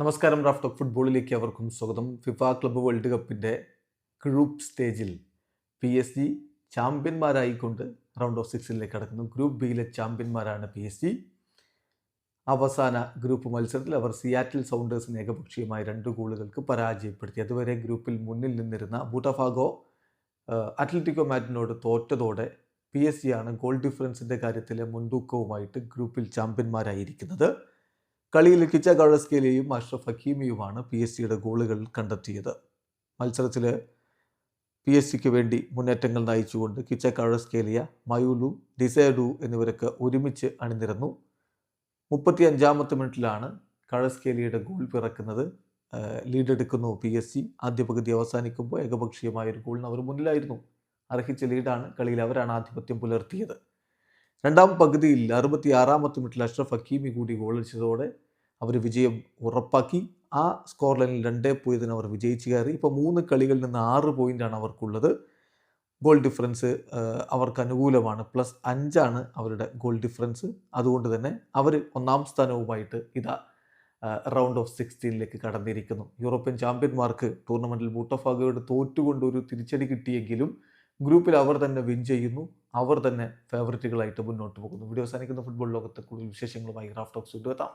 നമസ്കാരം Raf talk ഫുട്ബോളിലേക്ക് അവർക്കും സ്വാഗതം. ഫിഫ ക്ലബ്ബ് വേൾഡ് കപ്പിന്റെ ഗ്രൂപ്പ് സ്റ്റേജിൽ പി എസ് ജി ചാമ്പ്യന്മാരായിക്കൊണ്ട് റൗണ്ട് ഓഫ് സിക്സിലേക്ക് കടക്കുന്നു. ഗ്രൂപ്പ് ബിയിലെ ചാമ്പ്യന്മാരാണ് പി എസ് ജി. അവസാന ഗ്രൂപ്പ് മത്സരത്തിൽ അവർ സിയാറ്റിൽ സൗണ്ടേഴ്സിന് ഏകപക്ഷീയമായ രണ്ട് ഗോളുകൾക്ക് പരാജയപ്പെടുത്തി. അതുവരെ ഗ്രൂപ്പിൽ മുന്നിൽ നിന്നിരുന്ന ബൂട്ടഫാഗോ അത്ലറ്റിക്കോ മാറ്റിനോട് തോറ്റതോടെ പി എസ് ജി ആണ് ഗോൾ ഡിഫറൻസിന്റെ കാര്യത്തിലെ മുൻതൂക്കവുമായിട്ട് ഗ്രൂപ്പിൽ ചാമ്പ്യന്മാരായിരിക്കുന്നത്. കളിയിൽ കിച്ച ഗാഡസ്കേലിയും അഷ്റഫ് ഹക്കീമിയുമാണ് പി എസ് സിയുടെ ഗോളുകൾ കണ്ടെത്തിയത്. മത്സരത്തിൽ പി എസ് സിക്ക് വേണ്ടി മുന്നേറ്റങ്ങൾ നയിച്ചുകൊണ്ട് കിച്ച കാഴസ്കേലിയ മയൂലു ഡിസേഡു എന്നിവരൊക്കെ ഒരുമിച്ച് അണിനിരന്നു. മുപ്പത്തി അഞ്ചാമത്തെ മിനിറ്റിലാണ് കാഴസ്കേലിയുടെ ഗോൾ പിറക്കുന്നത്. ലീഡെടുക്കുന്നു പി എസ് സി. ആദ്യ പകുതി അവസാനിക്കുമ്പോൾ ഏകപക്ഷീയമായ ഒരു ഗോളിന് അവർ മുന്നിലായിരുന്നു. അർഹിച്ച ലീഡാണ് കളിയിൽ അവരാണ് ആധിപത്യം പുലർത്തിയത്. രണ്ടാം പകുതിയിൽ അറുപത്തി ആറാമത്തെ മിനിറ്റിൽ അഷ്റഫ് ഹക്കീമി കൂടി ഗോളടിച്ചതോടെ അവർ വിജയം ഉറപ്പാക്കി. ആ സ്കോർ ലൈനിൽ രണ്ടേ പോയതിന് അവർ വിജയിച്ച് കയറി. ഇപ്പോൾ മൂന്ന് കളികളിൽ നിന്ന് ആറ് പോയിന്റാണ് അവർക്കുള്ളത്. ഗോൾ ഡിഫറൻസ് അവർക്ക് അനുകൂലമാണ്. പ്ലസ് അഞ്ചാണ് അവരുടെ ഗോൾ ഡിഫറൻസ് അതുകൊണ്ട് തന്നെ അവർ ഒന്നാം സ്ഥാനവുമായിട്ട് ഇതാ റൗണ്ട് ഓഫ് സിക്സ്റ്റീനിലേക്ക് കടന്നിരിക്കുന്നു. യൂറോപ്യൻ ചാമ്പ്യന്മാർക്ക് ടൂർണമെന്റിൽ ബൂട്ടോഫാഗോയുടെ തോറ്റുകൊണ്ട് ഒരു തിരിച്ചടി കിട്ടിയെങ്കിലും ഗ്രൂപ്പിൽ അവർ തന്നെ വിൻ ചെയ്യുന്നു. അവർ തന്നെ ഫേവററ്റുകളായിട്ട് മുന്നോട്ട് പോകുന്നു. വീഡിയോ അവസാനിക്കുന്ന ഫുട്ബോൾ ലോകത്തെ കൂടുതൽ വിശേഷങ്ങളുമായി റാഫ്റ്റോക്സ് എത്താം.